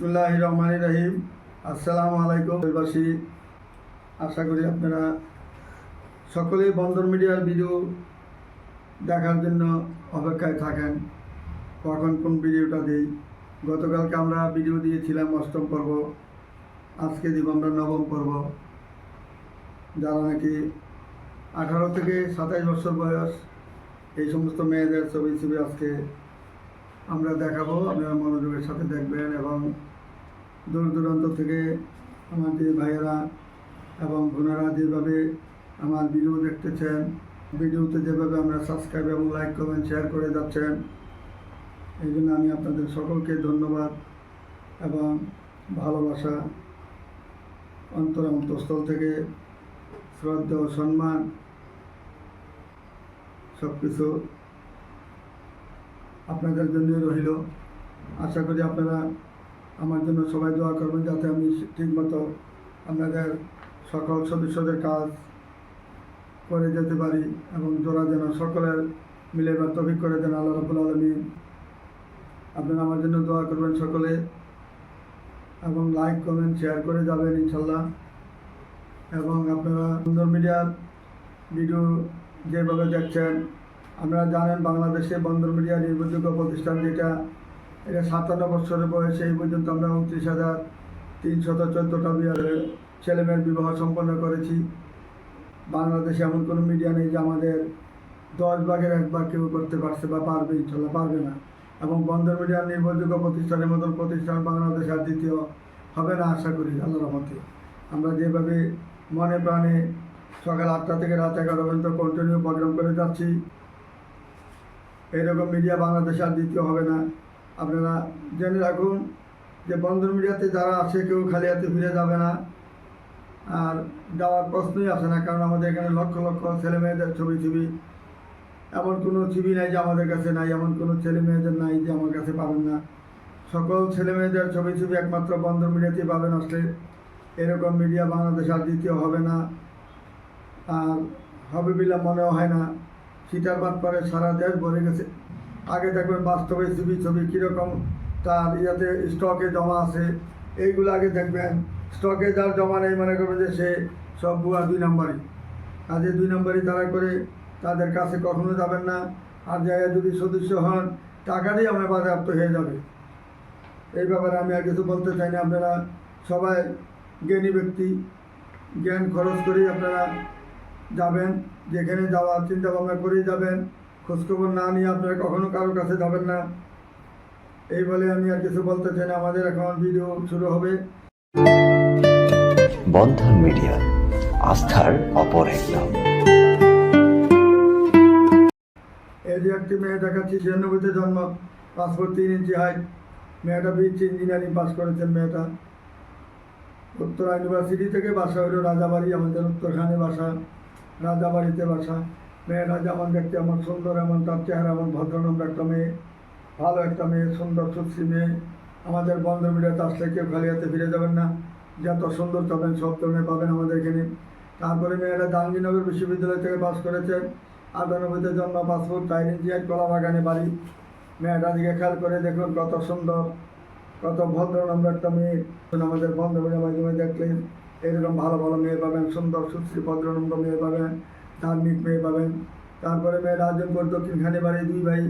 বিসমুল্লাহ রহমান রাহিম আসসালামু আলাইকুম দেশবাসী। আশা করি আপনারা সকলেই বন্দর মিডিয়ার ভিডিও দেখার জন্য অপেক্ষায় থাকেন। কখন কোন ভিডিওটা দিই? গতকালকে আমরা ভিডিও দিয়েছিলাম অষ্টম পর্ব। আজকে দিব আমরা নবম পর্ব। যারা নাকি আঠারো থেকে সাতাইশ বছর বয়স, এই সমস্ত মেয়েদের ছবি ছবি আজকে আমরা দেখাবো। আপনারা মনোযোগের সাথে দেখবেন এবং দূর দূরান্ত থেকে আমার যে ভাইয়েরা এবং বোনেরা যেভাবে আমার ভিডিও দেখতেছেন, ভিডিওতে যেভাবে আমরা সাবস্ক্রাইব এবং লাইক কমেন্ট শেয়ার করে যাচ্ছেন, এই জন্য আমি আপনাদের সকলকে ধন্যবাদ এবং ভালোবাসা অন্তর অন্তঃস্থল থেকে শ্রদ্ধা ও সম্মান সব কিছু আপনাদের জন্যই রইল। আশা করি আপনারা আমার জন্য সবাই দোয়া করবেন যাতে আমি ঠিকমতো আপনাদের সকল সদস্যদের কাজ করে যেতে পারি এবং জোড়া যেন সকলের মিলে বা তফিক করে দেন, আল্লাহ রবুল আলমী আপনারা আমার জন্য দোয়া করবেন সকলে। এবং লাইক, কমেন্ট, শেয়ার করে যাবেন ইনশাল্লাহ এবং আপনারা সুন্দর মিডিয়ার ভিডিও যেভাবে দেখছেন, আপনারা জানেন বাংলাদেশে বন্দর মিডিয়া নির্ভরযোগ্য প্রতিষ্ঠান যেটা এটা সাতান্ন বছরের বয়সে এই পর্যন্ত আমরা উনত্রিশ হাজার তিনশত চোদ্দোটা ছেলেমেয়ের বিবাহ সম্পন্ন করেছি। বাংলাদেশে এমন কোনো মিডিয়া নেই যে আমাদের দশ ভাগের একবার কেউ করতে পারছে বা পারবে, ইনশাল্লাহ পারবে না। এবং বন্দর মিডিয়ার নির্ভরযোগ্য প্রতিষ্ঠানের মতন প্রতিষ্ঠান বাংলাদেশ আর দ্বিতীয় হবে না আশা করি আল্লাহ রহমতে। আমরা যেভাবে মনে প্রাণে সকাল আটটা থেকে রাত এগারো পর্যন্ত কন্টিনিউ প্রোগ্রাম করে যাচ্ছি, এরকম মিডিয়া বাংলাদেশে আর দ্বিতীয় হবে না। আপনারা জেনে রাখুন যে বন্দর মিডিয়াতে যারা আছে কেউ খালি হাতে ফিরে যাবে না। আর যাওয়ার প্রশ্নই আসে না, কারণ আমাদের এখানে লক্ষ লক্ষ ছেলে মেয়েদের ছবি ছবি এমন কোনো ছবি নাই যে আমাদের কাছে নাই, এমন কোনো ছেলে মেয়েদের নাই যে আমার কাছে পাবেন না। সকল ছেলে মেয়েদের ছবি ছবি একমাত্র বন্দর মিডিয়াতেই পাবেন আসলে। এরকম মিডিয়া বাংলাদেশ আর দ্বিতীয় হবে না। আর হবে বিলা মনেও হয় না। সিটার বাদ পরে সারা দেশ ভরে গেছে। আগে দেখবেন বাস্তবে ছবি ছবি কীরকম, তার ইয়াতে স্টকে জমা আছে, এইগুলো আগে দেখবেন। স্টকে যার জমা নেই, মনে করবেন যে সে সব বুয়া দুই নম্বরই। কাজে দুই নম্বরই তারা করে, তাদের কাছে কখনো যাবেন না। আর জায়গায় যদি সদস্য হন টাকাটাই আমরা বাজেয়াপ্ত হয়ে যাবে। এই ব্যাপারে আমি আর কিছু বলতে চাই না আপনারা। সবাই জ্ঞানী ব্যক্তি। জ্ঞান খরচ করেই আপনারা যাবেন, যেখানে যাওয়ার চিন্তা ভাবনা করেই যাবেন। খোঁজখবর না নিয়ে আপনারা কখনো কারোর কাছে যাবেন না। এই বলে আমি আর কিছু বলতে চাই না। আমাদের এখন ভিডিও শুরু হবে। বন্ধন মিডিয়া আস্থার অপর এক নাম এই যে একটি মেয়ে দেখাচ্ছি ছিয়ানব্বইতে জন্ম পাসপোর্ট তিন ইঞ্চি হাইট মেয়েটা বিএসসি ইঞ্জিনিয়ারিং পাস করেছেন মেয়েটা। উত্তরা ইউনিভার্সিটি থেকে বাসা হলো রাজাবাড়ি আমাদের উত্তরখানে বাসা রাজাবাড়িতে বাসা। মেয়েটা যেমন দেখতে এমন সুন্দর, এমন তার চেহারা, এমন ভদ্রনম্র একটা মেয়ে, ভালো একটা মেয়ে, সুন্দর সুশ্রী মেয়ে। আমাদের বন্ধ মিডিয়াতে আসলে কেউ খালি হাতে ফিরে যাবেন না। যত সুন্দর পাবেন সব ধরনের পাবেন আমাদের এখানে। তারপরে মেয়েরা জাহাঙ্গীরনগর বিশ্ববিদ্যালয় থেকে পাস করেছেন আটানব্বইতে জন্ম, পাসপোর্ট ইঞ্চি এক কলা বাগানে বাড়ি। মেয়েটা দিকে খেয়াল করে দেখুন কত সুন্দর, কত ভদ্র নম্র একটা মেয়ে। আমাদের বন্ধ মিডিয়ার মাধ্যমে দেখলেন এরকম ভালো ভালো মেয়ে পাবেন, সুন্দর সুশ্রী ভদ্রনম্র মেয়ে পাবেন। ধার্মিক মেয়ে পাবেন। তারপরে মেয়েরা আজমপুর দক্ষিণখানে বাড়ি দুই ভাই,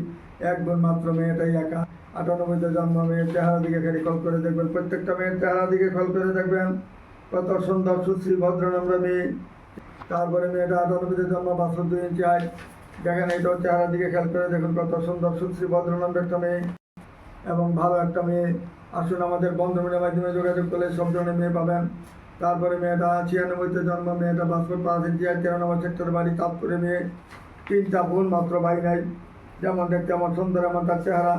এক বোন মাত্র মেয়েটাই একা। আটানব্বইতে জন্ম, মেয়ের চেহারা দিকে খালি কল করে দেখবেন। প্রত্যেকটা মেয়ের চেহারা দিকে কল করে দেখবেন। কত সুন্দর সুশ্রী ভদ্রনম্র মেয়ে। তারপরে মেয়েটা আটানব্বইতে জন্ম পাঁচশো দুই ইঞ্চি আয় দেখেন এইটাও চেহারা দিকে খেয়াল করে দেখুন কত সুন্দর সুশ্রী ভদ্রনম্র একটা মেয়ে এবং ভালো একটা মেয়ে। আসুন আমাদের বন্ধুমের মাধ্যমে যোগাযোগ করলে সব ধরনের মেয়ে পাবেন। তারপরে মেয়েটা ছিয়ানব্বইতে জন্ম, মেয়েটা পাসপোর্ট পাঁচ ইঞ্চি আর তেরো নম্বর সেক্টর বাড়ি তারপরে মেয়ে তিনটা বোন, মাত্র ভাই নাই। যেমন দেখতে আমার সুন্দর আমার তার চেহারা।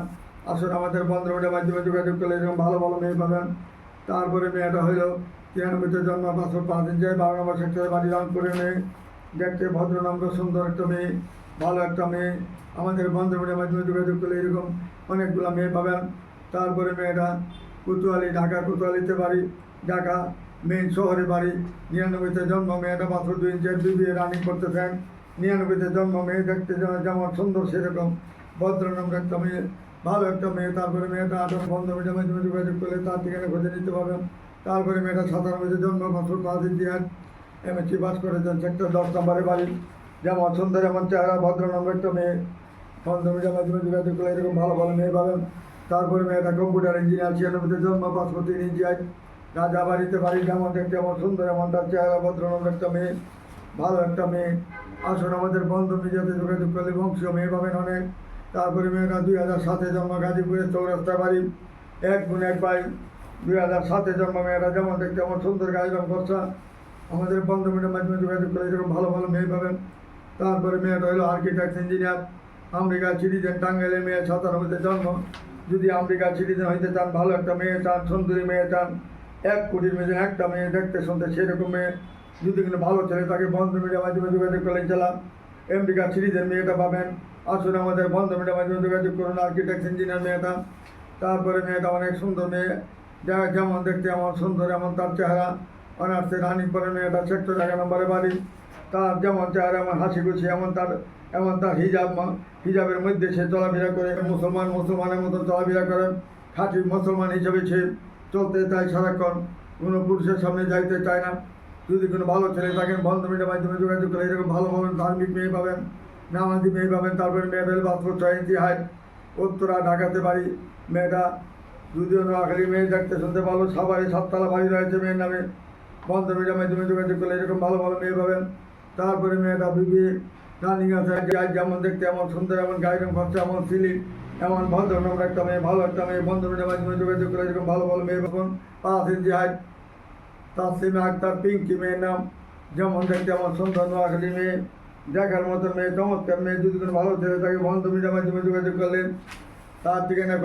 আসলে আমাদের বন্ধুমের মাধ্যমে যোগাযোগ করলে এরকম ভালো ভালো মেয়ে পাবেন। তারপরে মেয়েটা হইল তিরানব্বইতে জন্ম পাসপোর্ট পাঁচ ইঞ্চি বারো নম্বর সেক্টরে বাড়ি রংপুরে মেয়ে। দেখতে ভদ্রনম্র সুন্দর একটা মেয়ে, ভালো একটা মেয়ে। আমাদের বন্ধুমের মাধ্যমে যোগাযোগ করলে এরকম অনেকগুলো মেয়ে পাবেন। তারপরে মেয়েটা কুতুয়ালি ঢাকা কুতুয়ালিতে বাড়ি, ঢাকা। মেন শহরে বাড়ি, নিরানব্বইতে জন্ম, মেয়েটা মাত্র দুই ইঞ্চের বিবিএ রানিং করতেছেন। নিরানব্বইতে জন্ম, মেয়ে দেখতে যেমন যেমন সুন্দর সেরকম। ভদ্রনম্র একটা মেয়ে, ভালো একটা মেয়ে। তারপরে মেয়েটা আঠারো বন্ধ মিডিয়ার মাধ্যমে যোগাযোগ করলে তার ঠিকানা খুঁজে নিতে পারবেন। তারপরে মেয়েটা সাতানব্বইতে জন্ম পাসপোর্ট পাঁচ ইতিহাস এমএসসি পাস করেছেন সেক্টর দশ নম্বরে বাড়ি। যেমন সুন্দর, এমন চেহারা, ভদ্র নম্বর একটা মেয়ে। বন্ধ মিডিয়ার মাধ্যমে যোগাযোগ করলে এরকম ভালো ভালো মেয়ে পাবেন। তারপরে মেয়েটা কম্পিউটার ইঞ্জিনিয়ার ছিয়ানব্বইতে জন্ম তিন ইঞ্চিয়ায় রাজা বাড়িতে বাড়ি যেমন দেখতে এমন সুন্দর এমন তার চেহারা ভদ্র একটা মেয়ে, ভালো একটা মেয়ে। আসুন আমাদের বন্ধু মিডিয়াতে যোগাযোগ করলে বংশীয় মেয়ে পাবেন অনেক। তারপরে মেয়েরা দুই হাজার সাতে জন্ম গাজীপুরের চৌরাস্তা বাড়ি। এক গুণ এক বাই দুই হাজার সাতে জন্ম মেয়েরা যেমন দেখতে এমন সুন্দর রং করছা আমাদের বন্ধু মিডিয়ার মাধ্যমে যোগাযোগ করলে এরকম ভালো ভালো মেয়ে পাবেন। তারপরে মেয়েটা হলো আর্কিটেক্ট ইঞ্জিনিয়ার আমেরিকা সিটিজেন টাঙ্গাইলে মেয়ে সাতানব্বইতে জন্ম। যদি আমেরিকা সিটিজেন হইতে চান, ভালো একটা মেয়ে চান, সুন্দরী মেয়ে চান। এক কোটির মেয়ে একটা মেয়ে দেখতে শুনতে সেরকম মেয়ে যদি কোনো ভালো ছেলে তাকে বন্ধ মিডিয়ার মাধ্যমে যোগাযোগ করলে চালাম আমেরিকা সিটিজেন মেয়েটা পাবেন। আসুন আমাদের বন্ধ মিডিয়ার মাধ্যমে যোগাযোগ করুন আর্কিটেক্ট ইঞ্জিনিয়ার মেয়েটা। তারপরে মেয়েটা অনেক সুন্দর মেয়ে। যা যেমন দেখতে এমন সুন্দর, এমন তার চেহারা। অনার্সে রানিং করে মেয়েটা সেক্টর এগারো নম্বরে বাড়ি। তার যেমন চেহারা, এমন হাসি খুশি এমন তার এমন তার হিজাব হিজাবের মধ্যে সে চলাফেরা করে। মুসলমান মুসলমানের মতো চলাফেরা করেন খাঁটি মুসলমান হিসেবে সে চলতে চায় সারাক্ষণ, কোনো পুরুষের সামনে যাইতে চায় না। যদি কোনো ভালো ছেলে থাকেন বন্ধ মিডিয়ার মাধ্যমে যোগাযোগ করে, এরকম ভালো ভালো ধার্মিক মেয়ে পাবেন, নামাজি মেয়ে পাবেন, তারপরে মেয়েটা হলো পাসপোর্ট ছয় হাইট উত্তরা, ঢাকাতে বাড়ি, মেয়েটা যদিও নোয়াখালী মেয়ে, দেখতে শুনতে ভালো সবারই সাততলা বাড়ি রয়েছে মেয়ের নামে বন্ধ মিডিয়ার মাধ্যমে যোগাযোগ করলে এরকম ভালো ভালো মেয়ে পাবেন। তারপরে মেয়েটা বিবি রানিং আছে যেমন দেখতে এমন, সুন্দর এমন গাড়ি খরচা এমন সিলিং এমন ভদ্র নম্বর একটা মেয়ে, ভালো একটা মেয়ে, বন্ধ মিডিয়ার মাধ্যমে যোগাযোগ করে এরকম ভালো ভালো মেয়ে পাবেন পাঁচ ইঞ্চি হাইট তাসলিমা আক্তার পিঙ্কি মেয়ের নাম। যেমন দেখতে আমার সুন্দর নোয়াখালী মেয়ে, দেখার মতো মেয়ে, চমৎকার মেয়ে, যদি কোনো ভালো ছেলে তাকে বন্ধ মিডিয়ার মাধ্যমে যোগাযোগ করলেন। তার ঠিকানা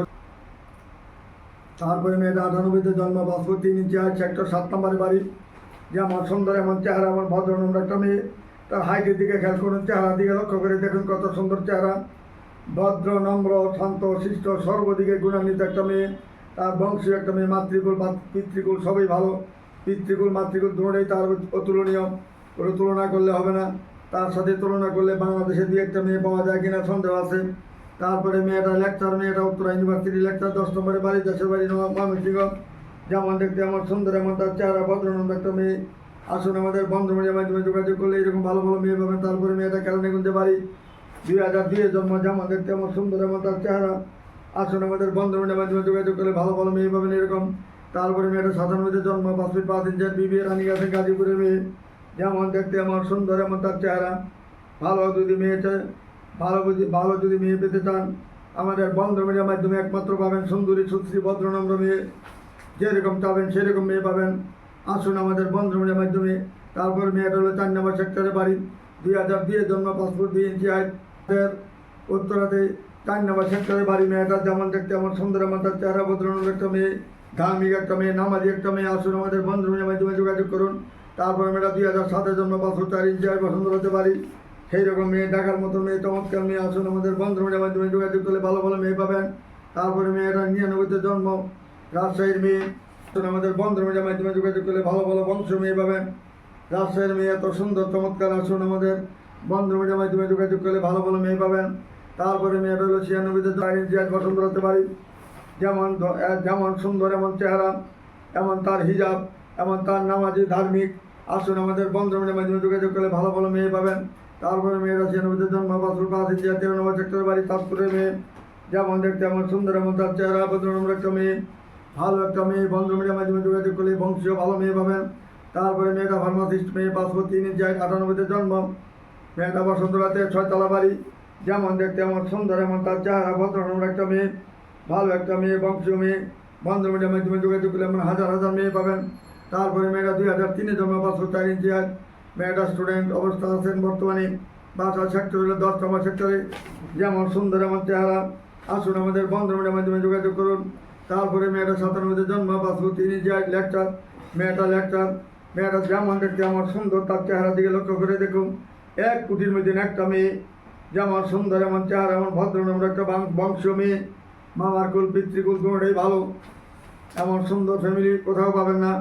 তারপরে মেয়েটা আটানব্বইতে জন্ম পাসপোর্ট তিন ইঞ্চি হাইট, সেক্টর সাত নম্বরে বাড়ি। যে আমার সুন্দর, এমন চেহারা, এমন ভদ্র নম্বর একটা মেয়ে। তার হাইটের দিকে খেয়াল করুন, চেহারার দিকে লক্ষ্য করে দেখুন কত সুন্দর চেহারা। ভদ্র, নম্র, শান্ত, শিষ্ট, সর্বদিকে গুণান্বিত একটা মেয়ে। তার বংশীয় একটা মেয়ে, মাতৃকুল পিতৃকুল, সবই ভালো। পিতৃকুল, মাতৃকুল দুটোই তার অতুলনীয়। ওটা তুলনা করলে হবে না। তার সাথে তুলনা করলে বাংলাদেশে দুই একটা মেয়ে পাওয়া যায় কিনা সন্দেহ আছে। তারপরে মেয়েটা লেকচার মেয়েটা উত্তরা ইউনিভার্সিটি লেকচার দশ নম্বরে বাড়ি, দেশের বাড়ি ময়মনসিংহ। যেমন দেখতে আমার সুন্দর, এমন তার চেহারা ভদ্রনন্দ একটা মেয়ে। আসুন আমাদের বন্ধু মিডিয়ার মাধ্যমে যোগাযোগ করলে এরকম ভালো ভালো মেয়ে পাবেন। তারপরে মেয়েটা কেরানি গুনতে পারি দুই হাজার দুইয়ে জন্ম দেখতে আমার সুন্দর এমন তার চেহারা। আসুন আমাদের বন্ধু মিডিয়ার মাধ্যমে যোগাযোগ করলে ভালো ভালো মেয়ে পাবেন এরকম। তারপরে মেয়েটা সাতানব্বইতে জন্ম, পাঁচ ফিট পাঁচ ইঞ্চের বিবি, রানী গেছে গাজীপুরের মেয়ে। যেমন দেখতে আমার সুন্দর এমন তার চেহারা। ভালো যদি মেয়ে ভালো বুঝি ভালো যদি মেয়ে পেতে চান, আমাদের বন্ধ মিডিয়ার মাধ্যমে একমাত্র পাবেন সুন্দরী, সুশ্রী ভদ্রনম্র মেয়ে। যেরকম চাবেন, সেরকম মেয়ে পাবেন। আসুন আমাদের বন্ধ মিডিয়ার মাধ্যমে। তারপর মেয়েটা হলো চার নম্বর সেক্টরে বাড়ি। দুই হাজার দিয়ে জন্ম পাসপোর্ট দুই ইঞ্চি হাইট উত্তরাতে চার নম্বর সেক্টরে বাড়ি মেয়েটা যেমন দেখতে এমন সুন্দর, এমন তার চেহারা ভদ্রনম্র একটা মেয়ে, ধার্মিক একটা মেয়ে, নামাজি একটা মেয়ে, আসুন আমাদের বন্ধু মিডিয়ার মাধ্যমে যোগাযোগ করুন। তারপরে মেয়েটা দুই হাজার সাতে জন্ম পাসপোর্ট চার ইঞ্চি হাইট পছন্দ হতে পারি সেই রকম মেয়ে দেখার মতো মেয়ে, চমৎকার মেয়ে, আসুন আমাদের বন্ধু মিডিয়ার মাধ্যমে যোগাযোগ করলে ভালো ভালো মেয়ে পাবেন। তারপরে মেয়েটা নিরানব্বইতে জন্ম, রাজশাহীর মেয়ে আমাদের বন্ধু মিডিয়ার মাধ্যমে যোগাযোগ করলে ভালো ভালো বংশ মেয়ে পাবেন। রাজশাহীর মেয়ে এত সুন্দর, চমৎকার, আসুন আমাদের বন্ধু মিডিয়ার মাধ্যমে যোগাযোগ করলে ভালো ভালো মেয়ে পাবেন। তারপরে মেয়েটা হলো ছিয়ানব্বইতে হাইট পছন্দ হতে পারি। যেমন যেমন সুন্দর, এমন চেহারা, এমন তার হিজাব, এমন তার নামাজি ধার্মিক। আসুন আমাদের বন্ধুমিনের মাধ্যমে যোগাযোগ করলে ভালো ভালো মেয়ে পাবেন। তারপরে মেয়েরা ছিয়ানব্বইতে জন্ম বাসুর পাঁচ ইঞ্চি তেরো নম্বর বাড়ি, তাজপুরের মেয়ে। যেমন দেখতে, এমন সুন্দর, এমন তার চেহারা নম্বর একটা মেয়ে। ভালো একটা মেয়ে বন্ধুমিনের মাধ্যমে যোগাযোগ করলে বংশীয় ভালো মেয়ে পাবেন। তারপরে মেয়েটা ফার্মাসিস্ট মেয়ে পাসপোর্ট তিন ইঞ্চি আটানব্বইতে জন্ম। মেয়েটা বসন্তরাতে ছয়তলা বাড়ি। যেমন দেখতে এমন সুন্দর, এমন তার চেহারা ভদ্র নম্বর একটা মেয়ে, ভালো একটা মেয়ে, বংশীয় মেয়ে। বন্ধু মিডিয়ার মাধ্যমে যোগাযোগ করলে এমন হাজার হাজার মেয়ে পাবেন। তারপরে মেয়েটা দুই হাজার তিনে জন্ম পাঁচশো চার ইঞ্চি হাত মেয়েটা স্টুডেন্ট অবস্থা আছেন বর্তমানে বাসা সেক্টর হলো দশ নম্বর সেক্টরে যেমন সুন্দর, এমন চেহারা। আসুন আমাদের বন্ধু মিডিয়ার মাধ্যমে যোগাযোগ করুন। তারপরে মেয়েটা সাতানব্বইতে জন্ম পাঁচশো তিন ইঞ্চি হাত লেকচার মেয়েটা লেকচার মেয়েটা যেমন দেখতে আমার সুন্দর, তার চেহারা দিকে লক্ষ্য করে দেখুন। এক কোটির মধ্যে একটা মেয়ে, যেমন সুন্দর এমন চেহারা এমন ভদ্র নম্র একটা বংশ মেয়ে। মামার কুল পিতৃকুল দুটোই ভালো। এমন সুন্দর ফ্যামিলি কোথাও পাবেন না।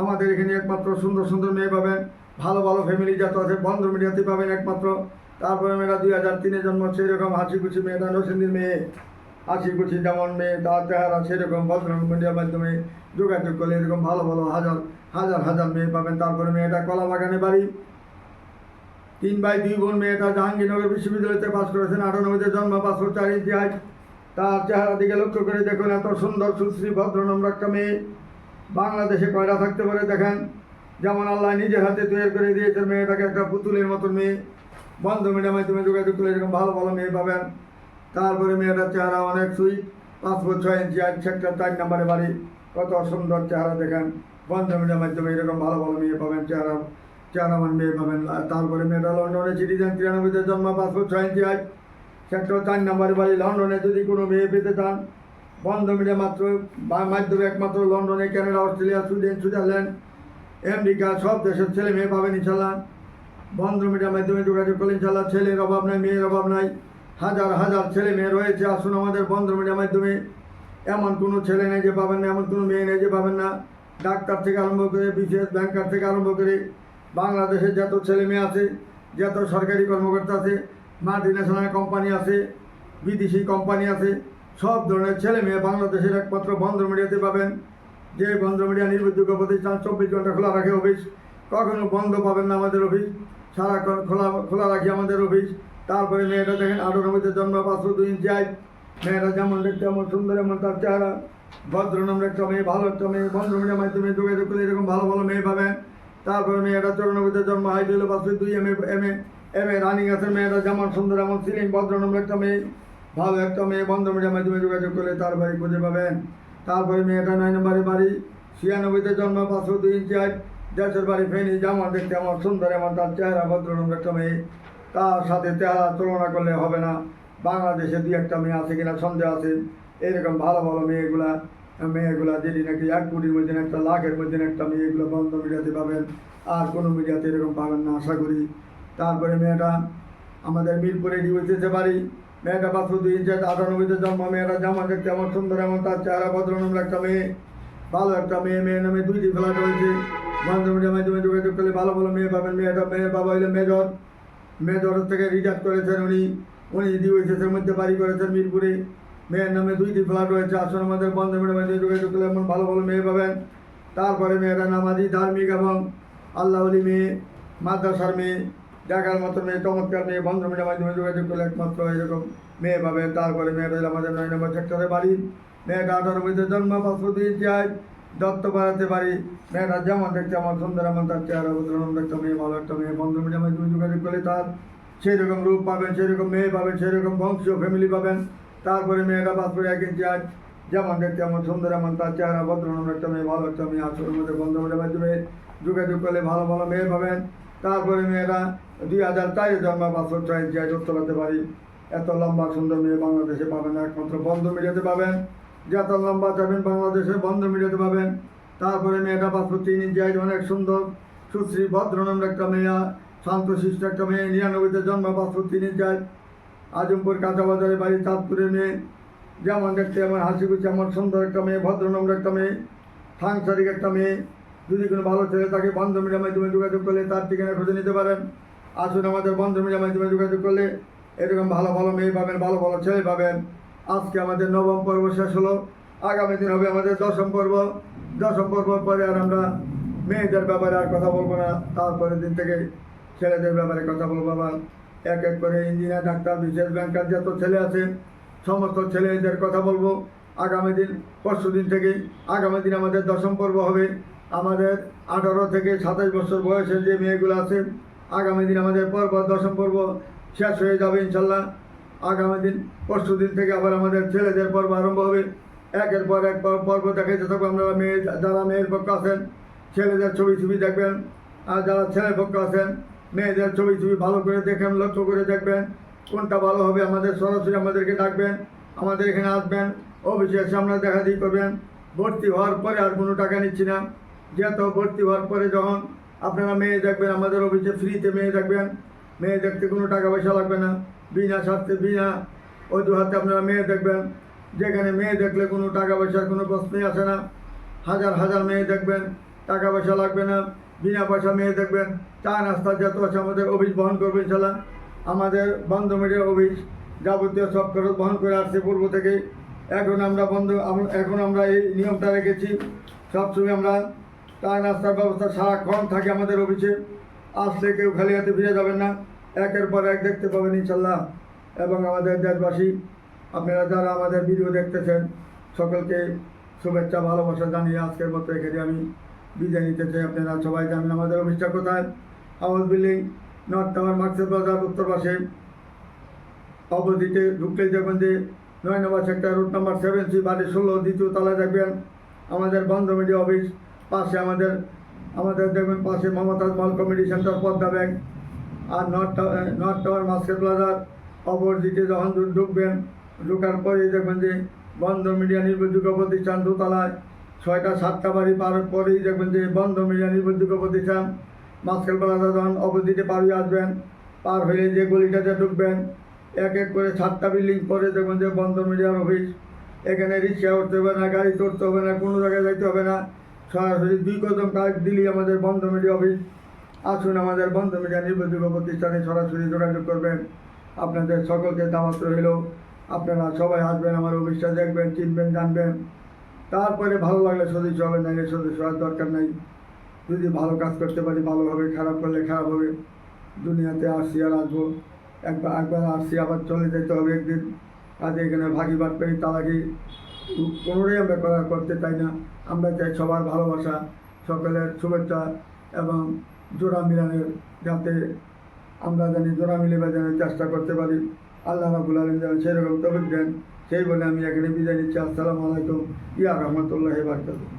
আমাদের এখানে একমাত্র সুন্দর সুন্দর মেয়ে পাবেন। ভালো ভালো ফ্যামিলি যত আছে, বন্ধ মিডিয়াতে পাবেন একমাত্র। তারপরে মেয়েরা দুই হাজার তিনে জন্ম সেই রকম হাসি খুশি মেয়েটা নসিন্দির মেয়ে। হাসি খুশি যেমন মেয়ে, তার চেহারা সেরকম ভদ্র মিডিয়ার মাধ্যমে যোগাযোগ করলে এরকম ভালো ভালো হাজার হাজার হাজার মেয়ে পাবেন। তারপরে মেয়েটা কলা বাগানে বাড়ি। তিন ভাই, দুই বোন মেয়েটা জাহাঙ্গীরনগর বিশ্ববিদ্যালয়তে পাশ করেছেন। আটানব্বইতে জন্ম পাসপোর্ট চার ইতিহাস। তার চেহারা দিকে লক্ষ্য করে দেখুন, এত সুন্দর, সুশ্রী, ভদ্র, নম্র একটা মেয়ে। বাংলাদেশে কয়টা থাকতে পারে, দেখেন। যেমন আল্লাহ নিজের হাতে তৈরি করে দিয়েছেন মেয়েটাকে, একটা পুতুলের মতন মেয়ে। বন্ধ মিডিয়ার মাধ্যমে যোগাযোগ করলে এরকম ভালো ভালো মেয়ে পাবেন। তারপরে মেয়েটার চেহারা অনেক সুইট পাসপোর্ট ছয় ইঞ্চি আট সেক্টর চার নম্বরে বাড়ি। কত সুন্দর চেহারা, দেখেন। বন্ধ মিডিয়ার মাধ্যমে এরকম ভালো ভালো মেয়ে পাবেন, চেহারা চেহারামান মেয়ে পাবেন। তারপরে মেয়েটা লন্ডনে সিটিজেন তিরানব্বইতে জন্ম, পাসপোর্ট ছয় ইঞ্চি আট সেক্টর চার নম্বরে বাড়ি লন্ডনে, যদি কোনো মেয়ে পেতে চান, বন্ধ মিডিয়া মাত্র, বা মাধ্যমে একমাত্র লন্ডনে, Canada, Australia, Sweden, Switzerland, America, সব দেশের ছেলে মেয়ে পাবেন ইনশাল্লাহ। বন্ধ মিডিয়ার মাধ্যমে যোগাযোগ করলে ইনশাল্লাহ ছেলের অভাব নাই, মেয়ের অভাব নাই। হাজার হাজার ছেলে মেয়ে রয়েছে, আসুন আমাদের বন্ধ মিডিয়ার মাধ্যমে। এমন কোনো ছেলে নেই যে পাবেন না, এমন কোনো মেয়ে নেই যে পাবেন না। ডাক্তার থেকে আরম্ভ করে বিশেষ ব্যাংকার থেকে আরম্ভ করে বাংলাদেশে যত ছেলে মেয়ে আছে, যত সরকারি কর্মকর্তা আছে মাল্টি ন্যাশনাল কোম্পানি আছে, বিদেশি কোম্পানি আছে, সব ধরনের ছেলে মেয়ে বাংলাদেশের একমাত্র বন্ধ মিডিয়াতে পাবেন। যে বন্ধ মিডিয়া নির্ভরযোগ্য প্রতিষ্ঠান চব্বিশ ঘণ্টা খোলা রাখে অফিস, কখনো বন্ধ পাবেন না আমাদের অফিস, সারাক্ষণ খোলা খোলা রাখি আমাদের অফিস। তারপরে মেয়েটা দেখেন, আঠারো মধ্যে জন্ম পাঁচশো দুই ইঞ্চি আয় মেয়েটা যেমন দেখতে এমন সুন্দর, এমন তার চেহারা। ভদ্র নম্র একটা মেয়ে, ভালো একটা মেয়ে। বন্ধ মিডিয়ার মাধ্যমে যোগাযোগ করলে এরকম ভালো ভালো মেয়ে পাবেন। তারপরে মেয়েটা চৌরানব্বইতে জন্ম হলো পাঁচশো দুই M A M A M A running আছে। মেয়েটা যেমন সুন্দর, এমন সিলিং ভদ্র, নম্র একটা মেয়ে, ভালো একটা মেয়ে বন্ধ মিডিয়ার মাধ্যমে যোগাযোগ করলে তার বাড়ি খুঁজে পাবেন। তারপরে মেয়েটা নয় নম্বরে বাড়ি, ছিয়ানব্বইতে জন্ম, পাঁচশো দুই ইঞ্চি হাইট দেশের বাড়ি ফেনি, যেমন দেখতে আমার সুন্দর, এমন তার চেহারা, ভদ্র, নম্র একটা মেয়ে। তার সাথে চেহারা তুলনা করলে হবে না। বাংলাদেশে দুই একটা মেয়ে আছে কিনা সন্দেহ আছে। এরকম ভালো ভালো মেয়েগুলা মেয়েগুলা যেটি নাকি এক কোটির মধ্যে একটা, লাখের মধ্যে একটা মেয়েগুলো বন্ধ মিডিয়াতে পাবেন। আর কোনো মিডিয়াতে এরকম পাবেন না, আশা করি। তারপরে মেয়েটা আমাদের মিরপুরে ডিউটিতে পারি মেয়েটা পাঁচশো দুই ইঞ্চি আটানব্বইতে জন্ম। মেয়েটা যেমন দেখতে এমন সুন্দর, এমন তার চেহারা ভদ্র নম্র একটা মেয়ে। ভালো একটা মেয়ে মেয়ে নামে দুইটি ফ্ল্যাট রয়েছে। বন্ধ মিডিয়ার মাধ্যমে যোগাযোগ করলে ভালো ভালো মেয়ে পাবেন। মেয়েটা মেয়ের বাবা হইল মেজর। মেজর থেকে রিজার্ভ করেছেন উনি। উনি ডিওএসএসের মধ্যে বাড়ি করেছেন মিরপুরে। মেয়ের নামে দুইটি ফ্ল্যাট রয়েছে আসলে আমাদের বন্ধ মাধ্যমে যোগাযোগ করলে এমন ভালো ভালো মেয়ে পাবেন। তারপরে মেয়েরা নামাজি, ধার্মিক এবং আল্লাহলি মেয়ে, মাদ্রাসার মেয়ে, দেখার মতো মেয়ে, চমৎকার মেয়ে বন্ধ মিডিয়ার মাধ্যমে যোগাযোগ করলে একমাত্র এরকম মেয়ে পাবেন। তারপরে মেয়েটা আমাদের নয় নম্বর সেক্টরে বাড়ি। মেয়েটা আঠারো মধ্যে জন্ম পাঁচশো যায় দত্ত পাড়াতে বাড়ি। মেয়েটা যেমন দেখতে আমার সুন্দর, এমন তার চেহারা উদ্রম একটা মেয়ে ভালো একটা মেয়ে। বন্ধ মিডিয়ার মাধ্যমে যোগাযোগ করলে তার সেই রকম রূপ পাবেন সেই রকম মেয়ে পাবেন সেই রকম বংশীয় ফ্যামিলি পাবেন। তারপরে মেয়েটা পাসপোর্ট এক ইঞ্চি আজ যেমন দেখতে এমন সুন্দর, এমন তার চেহারা ভদ্রনম একটা মেয়ে, ভালো একটা মেয়ে আসলের মধ্যে বন্ধ মিডিয়ার মাধ্যমে যোগাযোগ করলে ভালো ভালো মেয়ে পাবেন। তারপরে মেয়েরা দুই হাজার চারে জন্ম পাসপোর্ট ছয় ইঞ্চি আজ উত্তরাতে পারি। এত লম্বা সুন্দর মেয়ে বাংলাদেশে পাবেন, একমাত্র বন্ধ মিডিয়াতে পাবেন। যত লম্বা চাবেন, বাংলাদেশে বন্ধ মিডিয়াতে পাবেন। তারপরে মেয়েটা পাসপোর্ট তিন ইঞ্চি আজ অনেক সুন্দর। সুশ্রী ভদ্রনম একটা মেয়ে, শান্ত, শিষ্ট, একটা মেয়ে, নিরানব্বইতে জন্ম পাসপোর্ট তিন ইঞ্চি আজমপুর কাঁচা বাজারে বাড়ি চাঁদপুরের মেয়ে যেমন দেখতে এমন হাসি খুশি এমন সুন্দর একটা মেয়ে ভদ্রনম্র একটা মেয়ে, সাংসারিক একটা মেয়ে। যদি কোনো ভালো ছেলে তাকে বন্ধ মিডিয়ার মাধ্যমে যোগাযোগ করলে তার ঠিকানা খুঁজে নিতে পারেন। আসুন আমাদের বন্ধ মিডিয়ার মাধ্যমে যোগাযোগ করলে, এরকম ভালো ভালো মেয়ে পাবেন, ভালো ভালো ছেলে পাবেন। আজকে আমাদের নবম পর্ব শেষ হলো। আগামী দিন হবে আমাদের দশম পর্ব। দশম পর্ব পরে আর আমরা মেয়েদের ব্যাপারে আর কথা বলব না। তারপরের দিন থেকে ছেলেদের ব্যাপারে কথা বলব আবার। এক এক করে ইঞ্জিনিয়ার, ডাক্তার বিশেষ ব্যাংকার যত ছেলে আছে, সমস্ত ছেলেদের কথা বলব। আগামী দিন, পরশু দিন থেকে, আগামী দিন আমাদের দশম পর্ব হবে। আমাদের আঠারো থেকে সাতাশ বছর বয়সের যে মেয়েগুলো আছে, আগামী দিন আমাদের পর্ব, দশম পর্ব শেষ হয়ে যাবে ইনশাল্লাহ। আগামী দিন, পরশু দিন থেকে আবার আমাদের ছেলেদের পর্ব আরম্ভ হবে। একের পর এক পর- পর্ব দেখাইতে থাকব আমরা মেয়ে, যারা মেয়ের পক্ষ আছেন, ছেলেদের ছবি ছবি দেখবেন। আর যারা ছেলের পক্ষ আছেন মেয়েদের ছবি ছবি ভালো করে দেখেন, লক্ষ্য করে দেখবেন, কোনটা ভালো হবে, আমাদের সরাসরি আমাদেরকে ডাকবেন, আমাদের এখানে আসবেন অফিসের সামনে দেখা দিয়ে করবেন। ভর্তি হওয়ার পরে আর কোনো টাকা নিচ্ছি না। যেহেতু ভর্তি হওয়ার পরে যখন আপনারা মেয়ে দেখবেন, আমাদের অফিসে ফ্রিতে মেয়ে দেখবেন, মেয়ে দেখতে কোনো টাকা পয়সা লাগবে না। বিনা স্বার্থে, বিনা অজুহাতে আপনারা মেয়ে দেখবেন। যেখানে মেয়ে দেখলে কোনো টাকা পয়সার কোনো প্রশ্নই আসে না। হাজার হাজার মেয়ে দেখবেন, টাকা পয়সা লাগবে না। বিনা পয়সা মেয়ে দেখবেন, চা নাস্তা যত আছে আমাদের অফিস বহন করবেন ইনশাল্লাহ। আমাদের বন্ধ মিডিয়া অফিস যাবতীয় সব খরচ বহন করে আসছে পূর্ব থেকে। এখন আমরা বন্ধ এখন আমরা এই নিয়মটা রেখেছি। সবসময় আমরা চা নাস্তার ব্যবস্থা সারাক্ষণ থাকে আমাদের অফিসে। আসলে কেউ খালি হাতে ফিরে যাবেন না। একের পর এক দেখতে পাবেন ইনশাল্লাহ। এবং আমাদের দেশবাসী, আপনারা যারা আমাদের ভিডিও দেখতেছেন, সকলকে শুভেচ্ছা, ভালোবাসা জানিয়ে আজকের মতো এখানে আমি বিদায় চাই আপনারা সবাই জানেন আমাদের অফিসটা কোথায়? হাউস বিল্ডিং নর্থ টাওয়ার মার্কসের বাজার উত্তর পাশে। অপোজিটে ঢুকলেই দেখবেন যে নয় number sector route number seven C বাড়ি ষোলো, দ্বিতীয় তলায় দেখবেন আমাদের বন্ধ মিডিয়া অফিস, পাশে আমাদের আমাদের দেখবেন পাশে Momtaz mall committee centre, Padma bank. আর নর্থ নর্থ টাওয়ার মার্কেট প্লাজার অপোজিটে যখন ঢুকবেন, ঢুকার পরেই দেখবেন যে বন্ধ মিডিয়া নির্ভরযোগ্য প্রতিষ্ঠান দোতলায় ছয়টা, সাতটা বাড়ি পার পরেই দেখবেন যে বন্ধ মিডিয়া নির্ভরযোগ্য প্রতিষ্ঠান মাস্কেল প্লাজা যখন অপোজিটে পার আসবেন, পার হয়ে যে গলিটাতে ঢুকবেন, এক এক করে সাতটা বিল্ডিং পরে দেখবেন যে বন্ধ মিডিয়ার অফিস এখানে রিক্সা উঠতে হবে না, গাড়ি চড়তে হবে না, কোনো জায়গায় যাইতে হবে না। সরাসরি দুই কদম কাজ দিলেই আমাদের বন্ধ মিডিয়া অফিস আসুন আমাদের বন্ধ মিডিয়া নির্ভরযোগ্য প্রতিষ্ঠানে সরাসরি যোগাযোগ করবেন। আপনাদের সকলকে দামাত্র হইল আপনারা সবাই আসবেন, আমার অফিসটা দেখবেন, চিনবেন, জানবেন। তারপরে ভালো লাগলে সদস্য হবে নাইলে সদস্য হওয়ার দরকার নাই। যদি ভালো কাজ করতে পারি, ভালো হবে, খারাপ করলে খারাপ হবে। দুনিয়াতে আসছি আর আসব। একবার একবার আসছি, আবার চলে যেতে হবে একদিন। কাজে এখানে ভাগি বাট পেরি তালাকি। কোনোটাই আমরা করা করতে চাই না। আমরা চাই সবার ভালোবাসা, সকলের শুভেচ্ছা এবং জোড়া মিলানের, যাতে আমরা জানি জোড়া মিলে যেন চেষ্টা করতে পারি। আল্লাহ রাবুল আলম যেন সেরকম তবে দেন। সেই বলে আমি এখানে বিদায় নিচ্ছি। আসসালামু আলাইকুম। ইয়া রহমতুল্লাহ বারকাতুহ।